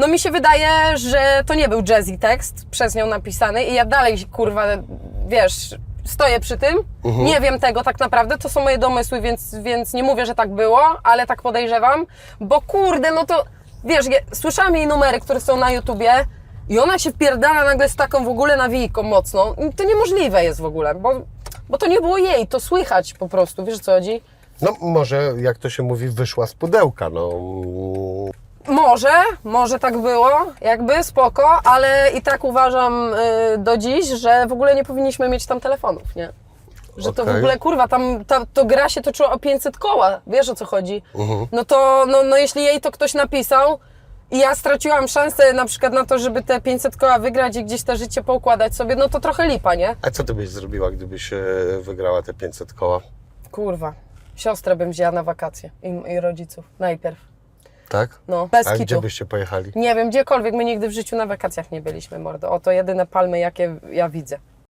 no mi się wydaje, że to nie był jazzy tekst przez nią napisany i ja dalej, kurwa, wiesz, stoję przy tym. Nie wiem tego tak naprawdę, to są moje domysły, więc, więc nie mówię, że tak było, ale tak podejrzewam, bo kurde, no to, wiesz, ja, słyszałam jej numery, które są na YouTubie i ona się wpierdala nagle z taką w ogóle nawijką mocną. To niemożliwe jest w ogóle, bo, bo to nie było jej, to słychać po prostu, wiesz o co chodzi? No może, jak to się mówi, wyszła z pudełka, no. Może, może tak było, jakby spoko, ale i tak uważam y, do dziś, że w ogóle nie powinniśmy mieć tam telefonów, nie? Że to w Okej. ogóle, kurwa, tam ta, to gra się toczyła o 500 koła, wiesz o co chodzi? Mhm. No to, no, no jeśli jej to ktoś napisał i ja straciłam szansę na przykład na to, żeby te 500 koła wygrać i gdzieś to życie poukładać sobie, no to trochę lipa, nie? A co ty byś zrobiła, gdybyś e, wygrała te 500 koła? Kurwa, siostrę bym wzięła na wakacje i, i rodziców, najpierw. Tak? No, bez A kitu. gdzie byście pojechali? Nie wiem, gdziekolwiek, my nigdy w życiu na wakacjach nie byliśmy, mordo. Oto jedyne palmy, jakie ja widzę.